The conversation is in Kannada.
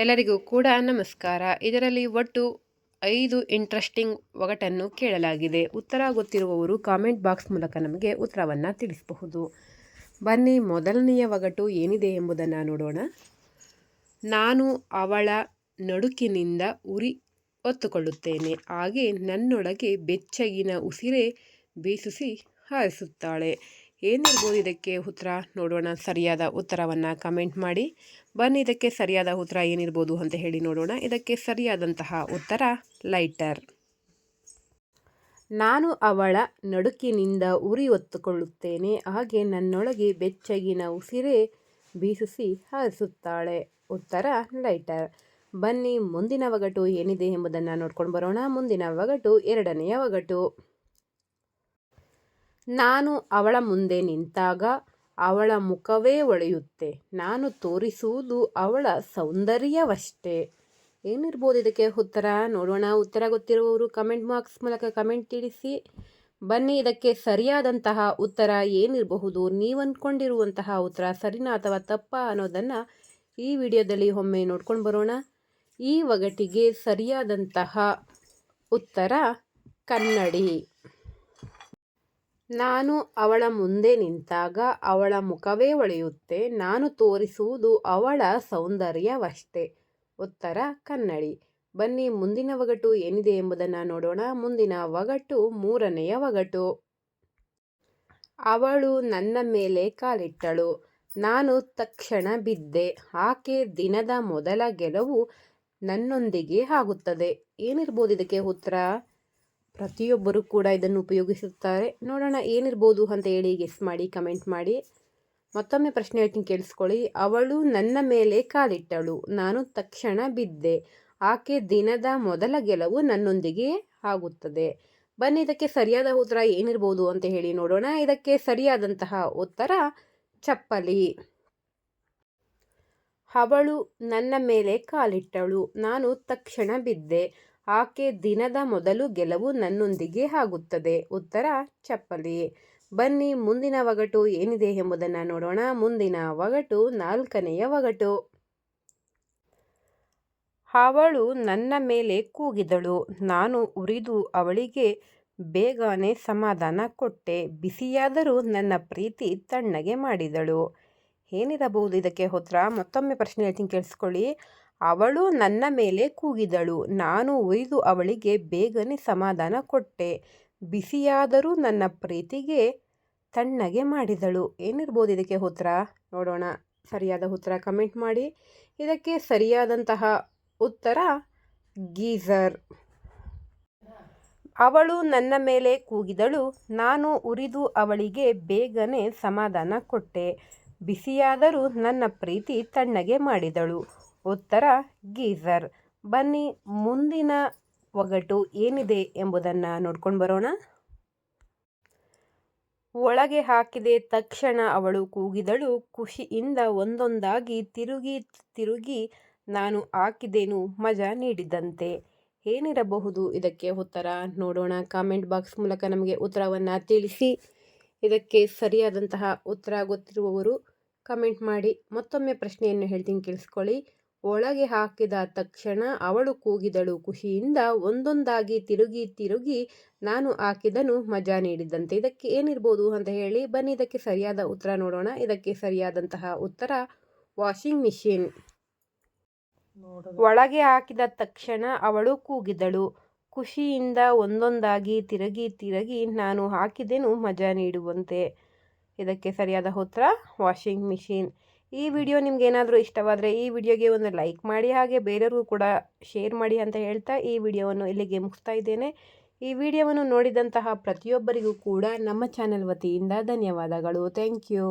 ಎಲ್ಲರಿಗೂ ಕೂಡ ನಮಸ್ಕಾರ. ಇದರಲ್ಲಿ ಒಟ್ಟು ಐದು ಇಂಟ್ರೆಸ್ಟಿಂಗ್ ಒಗಟನ್ನು ಕೇಳಲಾಗಿದೆ. ಉತ್ತರ ಗೊತ್ತಿರುವವರು ಕಾಮೆಂಟ್ ಬಾಕ್ಸ್ ಮೂಲಕ ನಮಗೆ ಉತ್ತರವನ್ನು ತಿಳಿಸಬಹುದು. ಬನ್ನಿ, ಮೊದಲನೆಯ ಒಗಟು ಏನಿದೆ ಎಂಬುದನ್ನು ನೋಡೋಣ. ನಾನು ಅವಳ ನಡುಕಿನಿಂದ ಉರಿ ಒತ್ತುಕೊಳ್ಳುತ್ತೇನೆ ಹಾಗೆ ನನ್ನೊಳಗೆ ಬೆಚ್ಚಗಿನ ಉಸಿರೇ ಬೀಸಿಸಿ ಹಾರಿಸುತ್ತಾಳೆ. ಏನಿರ್ಬೋದು ಇದಕ್ಕೆ ಉತ್ತರ? ನೋಡೋಣ. ಸರಿಯಾದ ಉತ್ತರವನ್ನು ಕಮೆಂಟ್ ಮಾಡಿ. ಬನ್ನಿ, ಇದಕ್ಕೆ ಸರಿಯಾದ ಉತ್ತರ ಏನಿರ್ಬೋದು ಅಂತ ಹೇಳಿ ನೋಡೋಣ. ಇದಕ್ಕೆ ಸರಿಯಾದಂತಹ ಉತ್ತರ ಲೈಟರ್ ನಾನು ಅವಳ ನಡುಕಿನಿಂದ ಉರಿ ಹೊತ್ತುಕೊಳ್ಳುತ್ತೇನೆ. ಹಾಗೆ ನನ್ನೊಳಗೆ ಬೆಚ್ಚಗಿನ ಉಸಿರೇ ಬೀಸಿಸಿ ಹರಿಸುತ್ತಾಳೆ. ಉತ್ತರ ಲೈಟರ್ ಬನ್ನಿ, ಮುಂದಿನ ಒಗಟು ಏನಿದೆ ಎಂಬುದನ್ನು ನೋಡ್ಕೊಂಡು ಬರೋಣ. ಮುಂದಿನ ಒಗಟು ಎರಡನೆಯ ಒಗಟು. ನಾನು ಅವಳ ಮುಂದೆ ನಿಂತಾಗ ಅವಳ ಮುಖವೇ ಒಳೆಯುತ್ತೆ. ನಾನು ತೋರಿಸುವುದು ಅವಳ ಸೌಂದರ್ಯವಷ್ಟೇ. ಏನಿರ್ಬೋದು ಇದಕ್ಕೆ ಉತ್ತರ? ನೋಡೋಣ. ಉತ್ತರ ಗೊತ್ತಿರುವವರು ಕಮೆಂಟ್ ಬಾಕ್ಸ್ ಮೂಲಕ ಕಮೆಂಟ್ ತಿಳಿಸಿ. ಬನ್ನಿ, ಇದಕ್ಕೆ ಸರಿಯಾದಂತಹ ಉತ್ತರ ಏನಿರಬಹುದು? ನೀವು ಅಂದ್ಕೊಂಡಿರುವಂತಹ ಉತ್ತರ ಸರಿನಾ ಅಥವಾ ತಪ್ಪ ಅನ್ನೋದನ್ನು ಈ ವಿಡಿಯೋದಲ್ಲಿ ಒಮ್ಮೆ ನೋಡ್ಕೊಂಡು ಬರೋಣ. ಈ ಒಗಟಿಗೆ ಸರಿಯಾದಂತಹ ಉತ್ತರ ಕನ್ನಡಿ. ನಾನು ಅವಳ ಮುಂದೆ ನಿಂತಾಗ ಅವಳ ಮುಖವೇ ಒಳೆಯುತ್ತೆ, ನಾನು ತೋರಿಸುವುದು ಅವಳ ಸೌಂದರ್ಯವಷ್ಟೇ. ಉತ್ತರ, ಕನ್ನಡಿ. ಬನ್ನಿ, ಮುಂದಿನ ಒಗಟು ಏನಿದೆ ಎಂಬುದನ್ನು ನೋಡೋಣ. ಮುಂದಿನ ಒಗಟು ಮೂರನೆಯ ಒಗಟು. ಅವಳು ನನ್ನ ಮೇಲೆ ಕಾಲಿಟ್ಟಳು. ನಾನು ತಕ್ಷಣ ಬಿದ್ದೆ. ಆಕೆ ದಿನದ ಮೊದಲ ಗೆಲುವು ನನ್ನೊಂದಿಗೆ ಆಗುತ್ತದೆ. ಏನಿರ್ಬೋದು ಇದಕ್ಕೆ ಉತ್ತರ? ಪ್ರತಿಯೊಬ್ಬರು ಕೂಡ ಇದನ್ನು ಉಪಯೋಗಿಸುತ್ತಾರೆ. ನೋಡೋಣ ಏನಿರ್ಬೋದು ಅಂತ ಹೇಳಿ ಗೆಸ್ ಮಾಡಿ ಕಮೆಂಟ್ ಮಾಡಿ. ಮತ್ತೊಮ್ಮೆ ಪ್ರಶ್ನೆ ಹೇಳ್ತೀನಿ, ಕೇಳಿಸ್ಕೊಳ್ಳಿ. ಅವಳು ನನ್ನ ಮೇಲೆ ಕಾಲಿಟ್ಟಳು, ನಾನು ತಕ್ಷಣ ಬಿದ್ದೆ. ಆಕೆ ದಿನದ ಮೊದಲ ಗೆಲುವು ನನ್ನೊಂದಿಗೆ ಆಗುತ್ತದೆ. ಬನ್ನಿ, ಇದಕ್ಕೆ ಸರಿಯಾದ ಉತ್ತರ ಏನಿರ್ಬೋದು ಅಂತ ಹೇಳಿ ನೋಡೋಣ. ಇದಕ್ಕೆ ಸರಿಯಾದಂತಹ ಉತ್ತರ ಚಪ್ಪಲಿ. ಅವಳು ನನ್ನ ಮೇಲೆ ಕಾಲಿಟ್ಟಳು, ನಾನು ತಕ್ಷಣ ಬಿದ್ದೆ. ಆಕೆ ದಿನದ ಮೊದಲು ಗೆಲುವು ನನ್ನೊಂದಿಗೆ ಆಗುತ್ತದೆ. ಉತ್ತರ, ಚಪ್ಪಲಿ. ಬನ್ನಿ, ಮುಂದಿನ ಒಗಟು ಏನಿದೆ ಎಂಬುದನ್ನು ನೋಡೋಣ. ಮುಂದಿನ ಒಗಟು ನಾಲ್ಕನೆಯ ಒಗಟು. ಅವಳು ನನ್ನ ಮೇಲೆ ಕೂಗಿದಳು. ನಾನು ಉರಿದು ಅವಳಿಗೆ ಬೇಗನೆ ಸಮಾಧಾನ ಕೊಟ್ಟೆ. ಬಿಸಿಯಾದರೂ ನನ್ನ ಪ್ರೀತಿ ತಣ್ಣಗೆ ಮಾಡಿದಳು. ಏನಿರಬಹುದು ಇದಕ್ಕೆ ಉತ್ತರ? ಮತ್ತೊಮ್ಮೆ ಪ್ರಶ್ನೆ ಹೇಳ್ತೀನಿ, ಕೇಳಿಸ್ಕೊಳ್ಳಿ. ಅವಳು ನನ್ನ ಮೇಲೆ ಕೂಗಿದಳು. ನಾನು ಒಯ್ದು ಅವಳಿಗೆ ಬೇಗನೆ ಸಮಾಧಾನ ಕೊಟ್ಟೆ. ಬಿಸಿಯಾದರೂ ನನ್ನ ಪ್ರೀತಿಗೆ ತಣ್ಣಗೆ ಮಾಡಿದಳು. ಏನಿರ್ಬೋದು ಇದಕ್ಕೆ ಉತ್ತರ? ನೋಡೋಣ. ಸರಿಯಾದ ಉತ್ತರ ಕಮೆಂಟ್ ಮಾಡಿ. ಇದಕ್ಕೆ ಸರಿಯಾದಂತಹ ಉತ್ತರ ಗೀಸರ್ ಅವಳು ನನ್ನ ಮೇಲೆ ಕೂಗಿದಳು. ನಾನು ಉರಿದು ಅವಳಿಗೆ ಬೇಗನೆ ಸಮಾಧಾನ ಕೊಟ್ಟೆ. ಬಿಸಿಯಾದರೂ ನನ್ನ ಪ್ರೀತಿ ತಣ್ಣಗೆ ಮಾಡಿದಳು. ಉತ್ತರ ಗೀಸರ್ ಬನ್ನಿ, ಮುಂದಿನ ಒಗಟು ಏನಿದೆ ಎಂಬುದನ್ನು ನೋಡ್ಕೊಂಡು ಬರೋಣ. ಒಳಗೆ ಹಾಕಿದೆ ತಕ್ಷಣ ಅವಳು ಕೂಗಿದಳು. ಖುಷಿಯಿಂದ ಒಂದೊಂದಾಗಿ ತಿರುಗಿ ತಿರುಗಿ ನಾನು ಹಾಕಿದೇನು ಮಜಾ ನೀಡಿದಂತೆ ಏನಿರಬಹುದು ಇದಕ್ಕೆ ಉತ್ತರ ನೋಡೋಣ. ಕಾಮೆಂಟ್ ಬಾಕ್ಸ್ ಮೂಲಕ ನಮಗೆ ಉತ್ತರವನ್ನು ತಿಳಿಸಿ. ಇದಕ್ಕೆ ಸರಿಯಾದಂತಹ ಉತ್ತರ ಗೊತ್ತಿರುವವರು ಕಮೆಂಟ್ ಮಾಡಿ. ಮತ್ತೊಮ್ಮೆ ಪ್ರಶ್ನೆಯನ್ನು ಹೇಳ್ತೀನಿ, ಕೇಳಿಸ್ಕೊಳ್ಳಿ. ಒಳಗೆ ಹಾಕಿದ ತಕ್ಷಣ ಅವಳು ಕೂಗಿದಳು. ಖುಷಿಯಿಂದ ಒಂದೊಂದಾಗಿ ತಿರುಗಿ ತಿರುಗಿ ನಾನು ಹಾಕಿದನು ಮಜಾ ನೀಡಿದಂತೆ ಇದಕ್ಕೆ ಏನಿರ್ಬೋದು ಅಂತ ಹೇಳಿ ಬನ್ನಿ, ಇದಕ್ಕೆ ಸರಿಯಾದ ಉತ್ತರ ನೋಡೋಣ. ಇದಕ್ಕೆ ಸರಿಯಾದಂತಹ ಉತ್ತರ, ವಾಷಿಂಗ್ ಮಿಷಿನ್. ಒಳಗೆ ಹಾಕಿದ ತಕ್ಷಣ ಅವಳು ಕೂಗಿದಳು. ಖುಷಿಯಿಂದ ಒಂದೊಂದಾಗಿ ತಿರುಗಿ ತಿರುಗಿ ನಾನು ಹಾಕಿದೆನು ಮಜಾ ನೀಡುವಂತೆ. ಇದಕ್ಕೆ ಸರಿಯಾದ ಉತ್ತರ, ವಾಷಿಂಗ್ ಮಿಷಿನ್. ಈ ವಿಡಿಯೋ ನಿಮ್ಗೆ ಏನಾದರೂ ಇಷ್ಟವಾದರೆ ಈ ವಿಡಿಯೋಗೆ ಒಂದು ಲೈಕ್ ಮಾಡಿ, ಹಾಗೆ ಬೇರೆಯವ್ರಿಗೂ ಕೂಡ ಶೇರ್ ಮಾಡಿ ಅಂತ ಹೇಳ್ತಾ ಈ ವಿಡಿಯೋವನ್ನು ಇಲ್ಲಿಗೆ ಮುಗಿಸ್ತಾ ಇದ್ದೇನೆ. ಈ ವಿಡಿಯೋವನ್ನು ನೋಡಿದಂತಹ ಪ್ರತಿಯೊಬ್ಬರಿಗೂ ಕೂಡ ನಮ್ಮ ಚಾನೆಲ್ ವತಿಯಿಂದ ಧನ್ಯವಾದಗಳು. Thank you.